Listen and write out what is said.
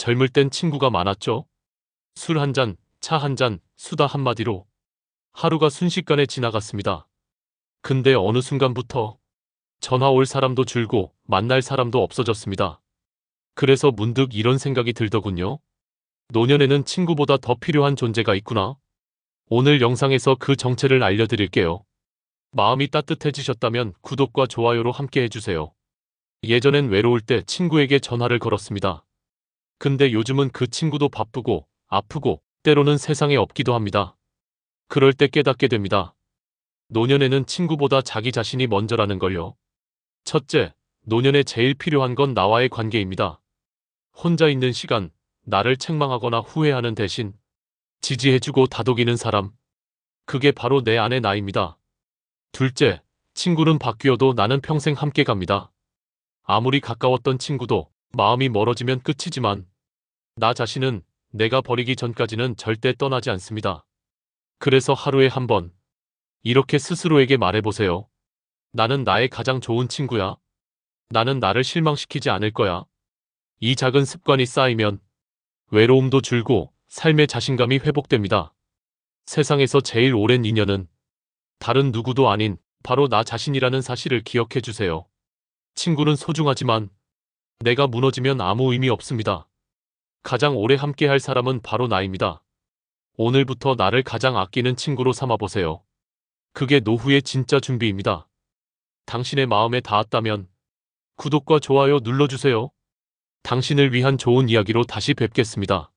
젊을 땐 친구가 많았죠. 술 한 잔, 차 한 잔, 수다 한마디로 하루가 순식간에 지나갔습니다. 근데 어느 순간부터 전화 올 사람도 줄고 만날 사람도 없어졌습니다. 그래서 문득 이런 생각이 들더군요. 노년에는 친구보다 더 필요한 존재가 있구나. 오늘 영상에서 그 정체를 알려드릴게요. 마음이 따뜻해지셨다면 구독과 좋아요로 함께 해주세요. 예전엔 외로울 때 친구에게 전화를 걸었습니다. 근데 요즘은 그 친구도 바쁘고 아프고 때로는 세상에 없기도 합니다. 그럴 때 깨닫게 됩니다. 노년에는 친구보다 자기 자신이 먼저라는 걸요. 첫째, 노년에 제일 필요한 건 나와의 관계입니다. 혼자 있는 시간, 나를 책망하거나 후회하는 대신 지지해주고 다독이는 사람. 그게 바로 내 안의 나입니다. 둘째, 친구는 바뀌어도 나는 평생 함께 갑니다. 아무리 가까웠던 친구도 마음이 멀어지면 끝이지만 나 자신은 내가 버리기 전까지는 절대 떠나지 않습니다. 그래서 하루에 한 번 이렇게 스스로에게 말해보세요. 나는 나의 가장 좋은 친구야. 나는 나를 실망시키지 않을 거야. 이 작은 습관이 쌓이면 외로움도 줄고 삶의 자신감이 회복됩니다. 세상에서 제일 오랜 인연은 다른 누구도 아닌 바로 나 자신이라는 사실을 기억해 주세요. 친구는 소중하지만 내가 무너지면 아무 의미 없습니다. 가장 오래 함께 할 사람은 바로 나입니다. 오늘부터 나를 가장 아끼는 친구로 삼아보세요. 그게 노후의 진짜 준비입니다. 당신의 마음에 닿았다면 구독과 좋아요 눌러주세요. 당신을 위한 좋은 이야기로 다시 뵙겠습니다.